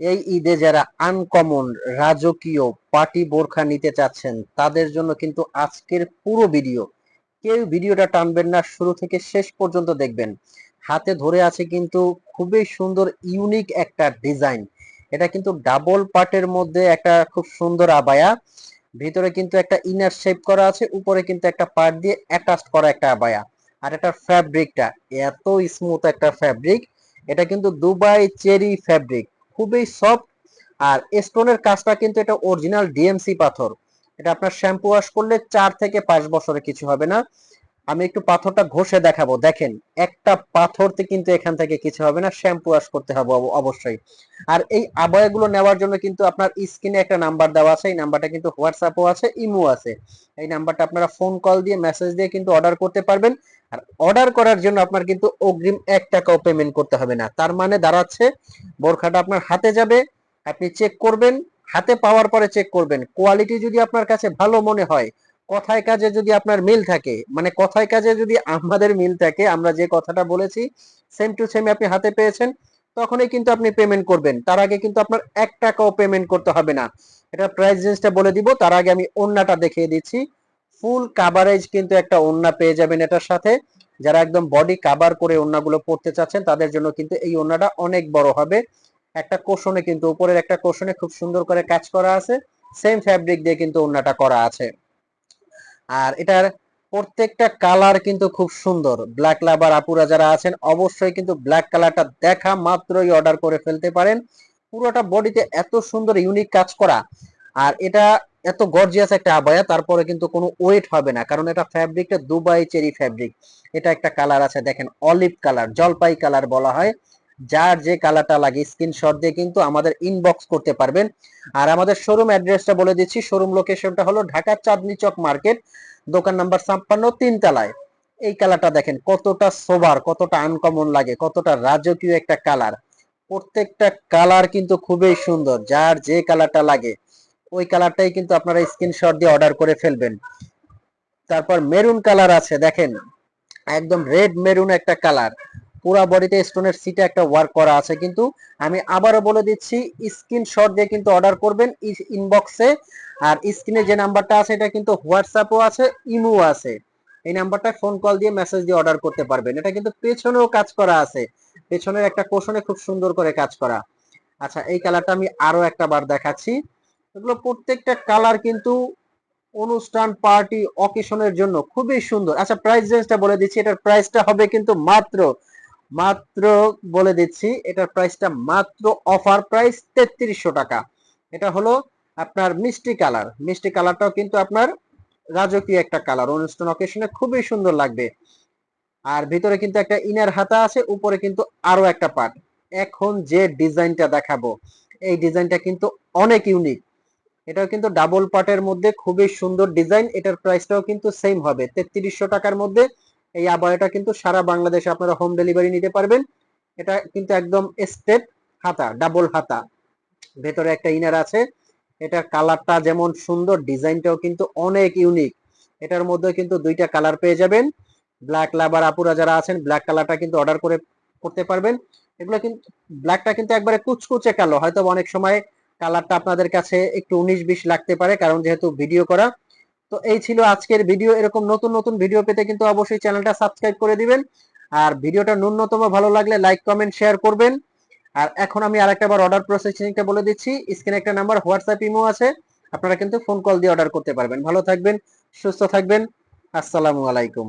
এই ঈদে যারা আনকমন রাজকীয় পার্টি বোরখা নিতে চাচ্ছেন, তাদের জন্য কিন্তু আজকের পুরো ভিডিও কেউ ভিডিওটা টানবেন না, শুরু থেকে শেষ পর্যন্ত দেখবেন। হাতে ধরে আছে কিন্তু খুবই সুন্দর ইউনিক একটা ডিজাইন এটা কিন্তু ডাবল পার্টের মধ্যে একটা খুব সুন্দর আবায়া। ভিতরে কিন্তু একটা ইনার শেপ করা আছে, উপরে কিন্তু একটা পার্ট দিয়ে অ্যাটাচড করা একটা আবায়া। আর এটা ফ্যাব্রিকটা এত স্মুথ একটা ফ্যাব্রিক এটা কিন্তু দুবাই চেরি ফ্যাব্রিক খুবই সফট আর স্টোনের কাজটা কিন্তু এটা অরিজিনাল ডিএমসি পাথর। এটা আপনার শ্যাম্পু ওয়াশ করলে চার থেকে পাঁচ বছরে কিছু হবে না। আমি একটু পাথরটা ঘষে দেখাবো। দেখেন, একটা পাথরতে কিন্তু এখান থেকে কিছু হবে না, শ্যাম্পু ওয়াশ করতে হবে অব- অবশ্যই। আর এই আবয়াগুলো নেওয়ার জন্য কিন্তু আপনার স্ক্রিনে একটা নাম্বার দেওয়া আছে, এই নাম্বারটা কিন্তু হোয়াটসঅ্যাপও আছে ইমো আছে। এই নাম্বারটা আপনারা ফোন কল দিয়ে, মেসেজ দিয়ে কিন্তু অর্ডার করতে পারবেন। আর অর্ডার করার জন্য আপনার কিন্তু অগ্রিম এক টাকাও পেমেন্ট করতে হবে না। তার মানে দাঁড়াচ্ছে, বোরখাটা আপনার হাতে যাবে, আপনি চেক করবেন, হাতে পাওয়ার পরে চেক করবেন। কোয়ালিটি যদি আপনার কাছে ভালো মনে হয় কথায় কাজে যদি আপনার মিল থাকে মানে কথায় কাজে যদি আমাদের মিল থাকে, আমরা যে কথাটা বলেছি সেম টু সেম আপনি হাতে পেয়েছেন, তখনই কিন্তু আপনি পেমেন্ট করবেন। তার আগে কিন্তু আপনার এক টাকাও পেমেন্ট করতে হবে না। এটা প্রাইস রেঞ্জটা বলে দিব, তার আগে আমি ওন্নাটা দেখিয়ে দিচ্ছি। ফুল কাভারেজ কিন্তু একটা ওন্না পেয়ে যাবেন এটার সাথে। যারা একদম বডি কাভার করে ওন্নাগুলো পড়তে চাচ্ছেন, তাদের জন্য কিন্তু এই ওন্নাটা অনেক বড় হবে। একটা কোষণে কিন্তু, উপরের একটা কোষণে খুব সুন্দর করে কাজ করা আছে। সেম ফ্যাব্রিক দিয়ে কিন্তু ওন্নাটা করা আছে। আর এটার প্রত্যেকটা কালার কিন্তু খুব সুন্দর। ব্ল্যাক লাভার আপুরা যারা আছেন, অবশ্যই কিন্তু ব্ল্যাক কালারটা দেখা মাত্রই অর্ডার করে ফেলতে পারেন। পুরোটা বডিতে এত সুন্দর ইউনিক কাজ করা। আর এটা এত গর্জিয়াস একটা আবায়া তারপরে কিন্তু কোনো ওয়েট হবে না, কারণ এটা ফ্যাব্রিকটা দুবাই চেরি ফ্যাব্রিক এটা একটা কালার আছে, দেখেন অলিভ কালার জলপাই কালার বলা হয়। যার যে কালারটা লাগে স্ক্রিনশট দিয়ে কিন্তু আমাদের ইনবক্স করতে পারবেন। আর আমাদের শোরুম অ্যাড্রেসটা বলে দিচ্ছি। শোরুম লোকেশনটা হলো ঢাকা চাঁদনি চক মার্কেট দোকান নাম্বার ছাপ্পান্ন, তিনতলায়। এই কালারটা দেখেন, কতটা সোবার কতটা আনকমন লাগে, কতটা রাজকীয় একটা কালার। প্রত্যেকটা কালার কিন্তু খুবই সুন্দর, যার যে কালারটা লাগে। ওই কালারটাই কিন্তু আপনারা স্ক্রিনশট দিয়ে অর্ডার করে ফেলবেন। তারপর মেরুন কালার আছে, দেখেন। একদম রেড মেরুন একটা কালার। পুরা বডিতে স্টোনের সিটে একটা ওয়ার্ক করা আছে। কিন্তু আমি আবারও বলে দিচ্ছি স্ক্রিনশট দিয়ে কিন্তু অর্ডার করবেন ইনবক্সে আর স্ক্রিনে যে নাম্বারটা আছে, এটা কিন্তু হোয়াটসঅ্যাপও আছে ইমো আছে। এই নাম্বারটা ফোন কল দিয়ে মেসেজ দিয়ে অর্ডার করতে পারবেন। এটা কিন্তু পেছনেও কাজ করা আছে। পেছনের একটা কোশনে খুব সুন্দর করে কাজ করা। আচ্ছা এই কালারটা আমি আরও একটা বার দেখাচ্ছি। এগুলো প্রত্যেকটা কালার কিন্তু অনুষ্ঠান পার্টি অকেশনের জন্য খুবই সুন্দর। আচ্ছা প্রাইস রেঞ্জটা বলে দিচ্ছি। এটার প্রাইসটা হবে কিন্তু মাত্র মাত্র বলে দিচ্ছি, এটার প্রাইসটা মাত্র অফার প্রাইস তেত্রিশশো টাকা। এটা হলো আপনার মিষ্টি কালার। মিষ্টি কালারটাও কিন্তু আপনার রাজকীয় একটা কালার। অনুষ্ঠান অকেশনে খুবই সুন্দর লাগবে। আর ভিতরে কিন্তু একটা ইনার হাতা আছে, উপরে কিন্তু আরও একটা পার্ট এখন যে ডিজাইনটা দেখাবো, এই ডিজাইনটা কিন্তু অনেক ইউনিক এটাও কিন্তু ডাবল পার্টের মধ্যে খুবই সুন্দর ডিজাইন। এটার প্রাইসটাও কিন্তু সেম হবে। তেত্রিশশো টাকার মধ্যে এই আবহাওয়াটা কিন্তু সারা বাংলাদেশে আপনারা হোম ডেলিভারি নিতে পারবেন। এটা কিন্তু একদম স্টেপ হাতা ডাবল হাতা। ভেতরে একটা ইনার আছে। এটার কালারটা যেমন সুন্দর ডিজাইনটাও কিন্তু অনেক ইউনিক এটার মধ্যে কিন্তু দুইটা কালার পেয়ে যাবেন। ব্ল্যাক লাভার আপুরা যারা আছেন ব্ল্যাক কালারটা কিন্তু অর্ডার করে করতে পারবেন। এগুলো কিন্তু ব্ল্যাকটা কিন্তু একবারে কুচকুচে কালো। হয়তো অনেক সময় কালারটা আপনাদের কাছে একটু উনিশ বিশ লাগতে পারে, কারণ যেহেতু ভিডিও করা। তো এই ছিল আজকের ভিডিও। এরকম নতুন নতুন ভিডিও পেতে কিন্তু অবশ্যই চ্যানেলটা সাবস্ক্রাইব করে দিবেন। আর ভিডিওটা ন্যূনতম ভালো লাগলে লাইক, কমেন্ট, শেয়ার করবেন। আর এখন আমি আরেকটা বার অর্ডার প্রসেসিংটা বলে দিচ্ছি। স্ক্রিনে একটা নাম্বার, হোয়াটসঅ্যাপ ইমো আছে। আপনারা কিন্তু ফোন কল দিয়ে অর্ডার করতে পারবেন। ভালো থাকবেন, সুস্থ থাকবেন। আসসালামু আলাইকুম।